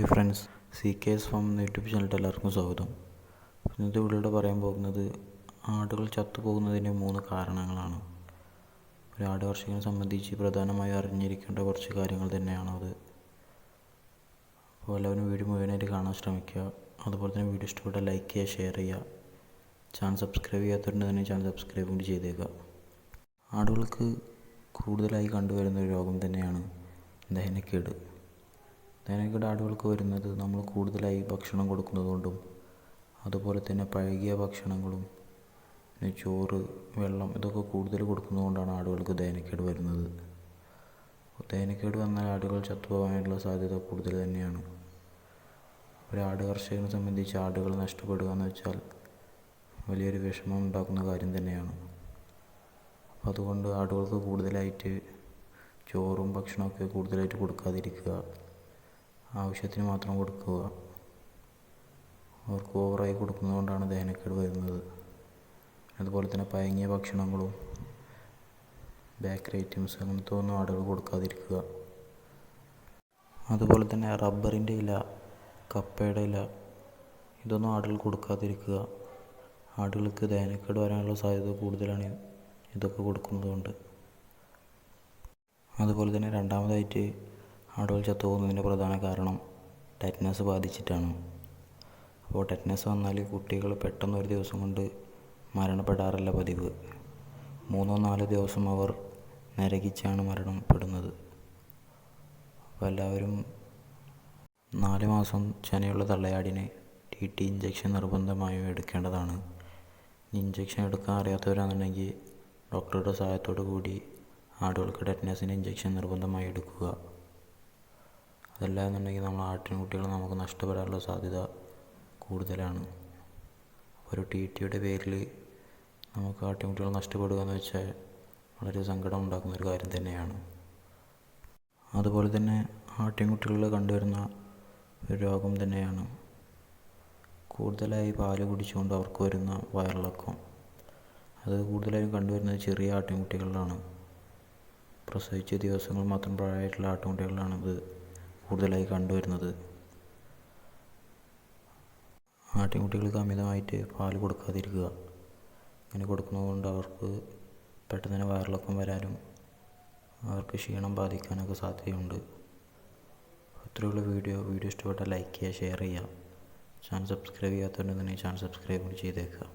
Hi friends C K S form എന്ന YouTube ചാനലിൽ എല്ലാവർക്കും സ്വാഗതം. ഇന്നത്തെ വീഡിയോയുടെ പറയാൻ പോകുന്നത് ആടുകൾ ചത്തുപോകുന്നതിന്റെ മൂന്ന് കാരണങ്ങളാണ്. ഒരു ആട് കർഷകനെ സംബന്ധിച്ച് പ്രധാനമായും അറിഞ്ഞിരിക്കേണ്ട കുറച്ച് കാര്യങ്ങൾ തന്നെയാണ് അത്. അപ്പോൾ എല്ലാവരും വീഡിയോ മുഴുവനായിട്ട് കാണാൻ ശ്രമിക്കുക. അതുപോലെ തന്നെ വീഡിയോ ഇഷ്ടപ്പെട്ട ലൈക്ക് ചെയ്യുക ഷെയർ ചെയ്യുക. ചാനൽ സബ്സ്ക്രൈബ് ചെയ്യാത്തവരുണ്ട് തന്നെ ചാനൽ സബ്സ്ക്രൈബ് കൂടി ചെയ്തേക്കുക. ആടുകൾക്ക് കൂടുതലായി കണ്ടുവരുന്ന ഒരു രോഗം തന്നെയാണ് ദഹനക്കേട്. ദഹനക്കേട് ആടുകൾക്ക് വരുന്നത് നമ്മൾ കൂടുതലായി ഭക്ഷണം കൊടുക്കുന്നത് കൊണ്ടും അതുപോലെ തന്നെ പഴകിയ ഭക്ഷണങ്ങളും പിന്നെ ചോറ് വെള്ളം ഇതൊക്കെ കൂടുതൽ കൊടുക്കുന്നത് കൊണ്ടാണ് ആടുകൾക്ക് ദഹനക്കേട് വരുന്നത്. ദഹനക്കേട് വന്നാൽ ആടുകൾ ചത്തുപോകാനുള്ള സാധ്യത കൂടുതൽ തന്നെയാണ്. ഒരു ആട് കർഷകനെ സംബന്ധിച്ച് ആടുകൾ നഷ്ടപ്പെടുക എന്ന് വെച്ചാൽ വലിയൊരു വിഷമം ഉണ്ടാക്കുന്ന കാര്യം തന്നെയാണ്. അപ്പോൾ അതുകൊണ്ട് ആടുകൾക്ക് കൂടുതലായിട്ട് ചോറും ഭക്ഷണമൊക്കെ കൂടുതലായിട്ട് കൊടുക്കാതിരിക്കുക. ആവശ്യത്തിന് മാത്രം കൊടുക്കുക. അവർക്ക് ഓവറായി കൊടുക്കുന്നതുകൊണ്ടാണ് ദഹനക്കേട് വരുന്നത്. അതുപോലെ തന്നെ പയങ്ങിയ ഭക്ഷണങ്ങളും ബേക്കറി ഐറ്റംസ് അങ്ങനത്തെ ഒന്നും ആടുകൾ കൊടുക്കാതിരിക്കുക. അതുപോലെ തന്നെ റബ്ബറിന്റെ ഇല കപ്പയുടെ ഇല ഇതൊന്നും ആടുകൾ കൊടുക്കാതിരിക്കുക. ആടുകൾക്ക് ദഹനക്കേട് വരാനുള്ള സാധ്യത കൂടുതലാണ് ഇതൊക്കെ കൊടുക്കുന്നതുകൊണ്ട്. അതുപോലെ തന്നെ രണ്ടാമതായിട്ട് ആടുകൾ ചത്തുപോകുന്നതിന്റെ പ്രധാന കാരണം ടെറ്റനസ് ബാധിച്ചിട്ടാണ്. അപ്പോൾ ടെറ്റനസ് വന്നാൽ കുട്ടികൾ പെട്ടെന്ന് ഒരു ദിവസം കൊണ്ട് മരണപ്പെടാറില്ല പതിവ്. മൂന്നോ നാലോ ദിവസം അവർ നരകിച്ചാണ് മരണപ്പെടുന്നത്. അപ്പോൾ എല്ലാവരും നാല് മാസം ചെനയുള്ള തള്ളയാടിനെ ടി ടി ഇഞ്ചക്ഷൻ നിർബന്ധമായും എടുക്കേണ്ടതാണ്. ഇഞ്ചക്ഷൻ എടുക്കാൻ അറിയാത്തവരാണെന്നുണ്ടെങ്കിൽ ഡോക്ടറുടെ സഹായത്തോടു കൂടി ആടുകൾക്ക് ടെറ്റനസിന്റെ ഇഞ്ചക്ഷൻ നിർബന്ധമായി എടുക്കുക. അതല്ല എന്നുണ്ടെങ്കിൽ നമ്മൾ ആട്ടിൻകുട്ടികൾ നമുക്ക് നഷ്ടപ്പെടാനുള്ള സാധ്യത കൂടുതലാണ്. ഒരു ടി ടിയുടെ പേരിൽ നമുക്ക് ആട്ടിൻകുട്ടികൾ നഷ്ടപ്പെടുക എന്ന് വെച്ചാൽ വളരെ സങ്കടം ഉണ്ടാക്കുന്ന ഒരു കാര്യം തന്നെയാണ്. അതുപോലെ തന്നെ ആട്ടിൻകുട്ടികളിൽ കണ്ടുവരുന്ന ഒരു രോഗം തന്നെയാണ്. കൂടുതലായി പാൽ കുടിച്ചുകൊണ്ട് അവർക്ക് വരുന്ന വയറിളക്കം. അത് കൂടുതലായും കണ്ടുവരുന്നത് ചെറിയ ആട്ടിൻകുട്ടികളിലാണ്. പ്രസവിച്ച ദിവസങ്ങൾ മാത്രം പ്രായമായിട്ടുള്ള ആട്ടിൻകുട്ടികളിലാണ് ഇത് കൂടുതലായി കണ്ടുവരുന്നത്. ആട്ടിൻകുട്ടികൾക്ക് അമിതമായിട്ട് പാൽ കൊടുക്കാതിരിക്കുക. അങ്ങനെ കൊടുക്കുന്നതുകൊണ്ട് അവർക്ക് പെട്ടെന്ന് തന്നെ വയറിളക്കം വരാനും അവർക്ക് ക്ഷീണം ബാധിക്കാനൊക്കെ സാധ്യതയുണ്ട്. അത്രയുള്ള വീഡിയോ. വീഡിയോ ഇഷ്ടപ്പെട്ടാൽ ലൈക്ക് ചെയ്യുക ഷെയർ ചെയ്യുക. ചാനൽ സബ്സ്ക്രൈബ് ചെയ്യാത്തവരുണ്ടെങ്കിൽ ചാനൽ സബ്സ്ക്രൈബ് ചെയ്തേക്കുക.